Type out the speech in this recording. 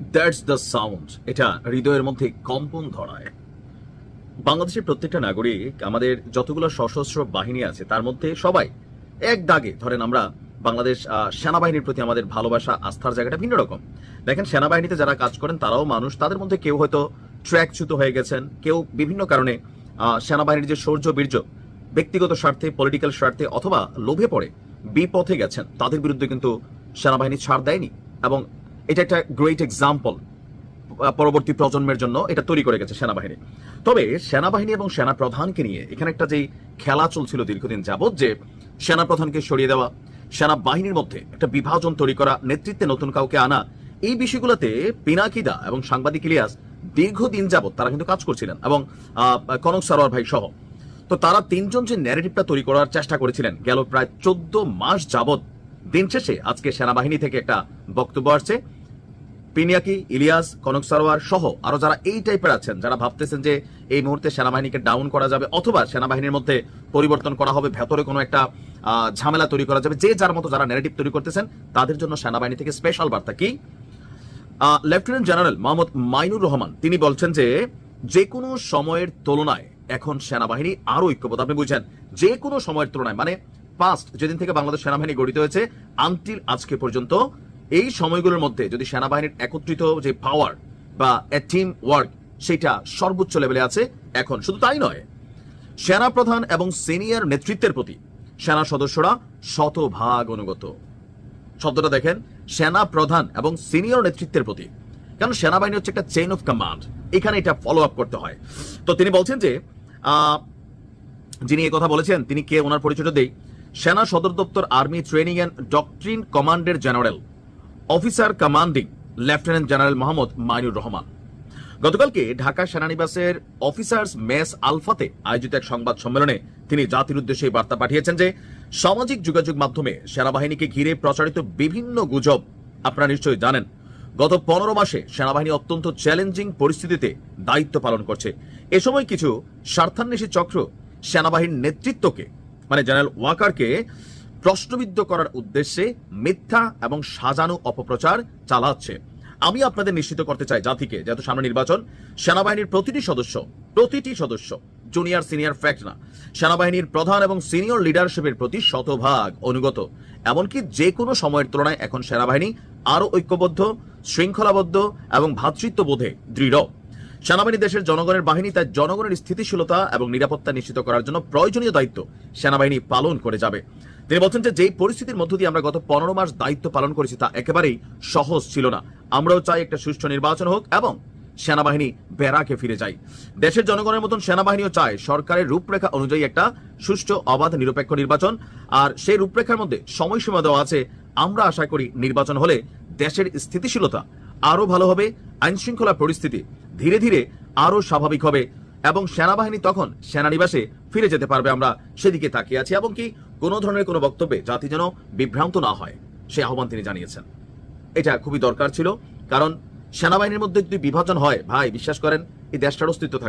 That's the sound এটা হৃদয়ের মধ্যে কম্পন ধরায়। বাংলাদেশের প্রত্যেকটা নাগরিক, আমাদের যতগুলো সশস্ত্র বাহিনী আছে, তার মধ্যে সবাই এক দাগে, ধরেন আমরা বাংলাদেশ সেনাবাহিনীর প্রতি আমাদের ভালোবাসা, আস্থার জায়গাটা ভিন্ন রকম। দেখেন, সেনাবাহিনীতে যারা কাজ করেন, তারাও মানুষ, তাদের মধ্যে কেউ হয়তো ট্র্যাকচ্যুত হয়ে গেছেন, কেউ বিভিন্ন কারণে সেনাবাহিনীর যে শৌর্য বীর্য, ব্যক্তিগত স্বার্থে পলিটিক্যাল স্বার্থে অথবা লোভে পড়ে, বিপথে গেছেন, তাদের বিরুদ্ধে কিন্তু সেনাবাহিনী ছাড় দেয়নি। এবং এটা একটা গ্রেট এক্সাম্পল পরবর্তী প্রজন্মের জন্য এটা তৈরি করে গেছে সেনাবাহিনী। তবে সেনাবাহিনী এবং সেনা প্রধানকে নিয়ে এখানে একটা যেই খেলা চলছিল দীর্ঘদিন যাবৎ যে সেনা প্রধানকে সরিয়ে দেওয়া, সেনাবাহিনীর মধ্যে একটা বিভাজন তৈরি করা, নেতৃত্বে নতুন কাউকে আনা, এই বিষয়গুলোতে পিনাকিদা এবং সাংবাদিক ইলিয়াস দীর্ঘদিন যাবৎ তারা কিন্তু কাজ করছিলেন এবং কনক সারোয়ার ভাই সহ। তো তারা তিনজন যে ন্যারেটিভটা তৈরি করার চেষ্টা করেছিলেন, গেল প্রায় চোদ্দ মাস যাবৎ। দিন শেষে আজকে সেনাবাহিনী থেকে একটা বক্তব্য আসছে। পিনিয়াকি, ইলিয়াস, কনক সারোয়ার সহ আরও যারা এই টাইপের আছেন, যারা ভাবতেছেন যে এই মুহূর্তে সেনাবাহিনীকে ডাউন করা যাবে অথবা সেনাবাহিনীর মধ্যে পরিবর্তন করা হবে, ভেতরে কোনো একটা ঝামেলা তৈরি করা যাবে, যে যার মতো যারা ন্যারেটিভ তৈরি করতেছেন, তাদের জন্য সেনাবাহিনী থেকে স্পেশাল বার্তা কি? লেফটেন্যান্ট জেনারেল মোহাম্মদ মাইনুর রহমান, তিনি বলছেন যে যে কোনো সময়ের তুলনায় এখন সেনাবাহিনী আরও ঐক্যবদ্ধ। আপনি বুঝছেন যে কোনো সময়ের তুলনায় মানে পাস্ট যেদিন থেকে বাংলাদেশ সেনাবাহিনী গঠিত হয়েছে আনটিল আজকে পর্যন্ত এই সময়গুলোর মধ্যে যদি সেনাবাহিনীর একত্রিত যে পাওয়ার বা টিম ওয়ার্ক সেটা সর্বোচ্চ লেভেলে আছে, এখন শুধু তাই নয়। সেনা প্রধান এবং সিনিয়র নেতৃত্বের প্রতি সেনা সদস্যরা শতভাগ অনুগত। শব্দটা দেখেন সেনা প্রধান এবং সিনিয়র নেতৃত্বের প্রতি। কারণ সেনাবাহিনী হচ্ছে একটা চেইন অফ কমান্ড এখানে এটা ফলো আপ করতে হয়। তো তিনি বলছেন যে যিনি কথা বলেছেন, তিনি কে ওনার পরিচয়টা দেই। সেনা সদর দপ্তর আর্মি ট্রেনিং অ্যান্ড ডক্ট্রিন কমান্ডের general. Officer commanding, lieutenant general Mohammad Mainur Rahman. গতকালকে ঢাকা সেনানিবাসের অফিসার্স মেস আলফাতে আয়োজিত এক সংবাদ সম্মেলনে তিনি জাতির উদ্দেশ্যে বার্তা পাঠিয়েছেন যে, সামাজিক যোগাযোগ মাধ্যমে সেনাবাহিনীকে ঘিরে প্রচারিত বিভিন্ন গুজব আপনারা নিশ্চয়ই জানেন। গত পনেরো মাসে সেনাবাহিনী অত্যন্ত চ্যালেঞ্জিং পরিস্থিতিতে দায়িত্ব পালন করছে। এ সময় কিছু স্বার্থান্বেষী চক্র সেনাবাহিনীর নেতৃত্বকে মানে জেনারেল ওয়াকারকে প্রশ্নবিদ্ধ করার উদ্দেশ্যে মিথ্যা এবং সাজানো অপপ্রচার চালাচ্ছে। আমি আপনাদের নিশ্চিত করতে চাই জাতিকে যেহেতু সামনে নির্বাচন, সেনাবাহিনীর প্রতিটি সদস্য প্রতিটি সদস্য জুনিয়র সিনিয়র ফ্যাক্ট না, সেনাবাহিনীর প্রধান এবং সিনিয়র লিডারশিপের প্রতি শতভাগ অনুগত। এমনকি যে কোনো সময়ের তুলনায় এখন সেনাবাহিনী আরও ঐক্যবদ্ধ, শৃঙ্খলাবদ্ধ এবং ভ্রাতৃত্ববোধে দৃঢ়। সেনাবাহিনী দেশের জনগণের বাহিনী তাই জনগণের স্থিতিশীলতা এবং নিরাপত্তা নিশ্চিত করার জন্য প্রয়োজনীয় দায়িত্ব সেনাবাহিনী পালন করে যাবে। তিনি বলছেন যে যেই পরিস্থিতির মধ্য দিয়ে আমরা গত পনেরো মাস দায়িত্ব পালন করেছি তা একেবারেই সহজ ছিল না। আমরাও চাই একটা সুষ্ঠু নির্বাচন হোক এবং সেনাবাহিনী বেড়াকে ফিরে যায় দেশের জনগণের মতন সেনাবাহিনীও চায় সরকারের রূপরেখা অনুযায়ী একটা সুষ্ঠু, অবাধ, নিরপেক্ষ নির্বাচন। আর সেই রূপরেখার মধ্যে সময়সীমা দেওয়া আছে। আমরা আশা করি নির্বাচন হলে দেশের স্থিতিশীলতা আরও ভালো হবে আইন শৃঙ্খলা পরিস্থিতি ধীরে ধীরে আরও স্বাভাবিক হবে এবং সেনাবাহিনী তখন সেনানিবাসে ফিরে যেতে পারবে। আমরা সেদিকে তাকিয়ে আছি। এবং কি কোনো ধরনের কোনো বক্তব্যে জাতি যেন বিভ্রান্ত না হয়, সে আহ্বান তিনি জানিয়েছেন। এটা খুবই দরকার ছিল, কারণ সেনাবাহিনীর মধ্যে যদি বিভাজন হয়, ভাই, বিশ্বাস করেন, এই দেশটার অস্তিত্ব থাকবে।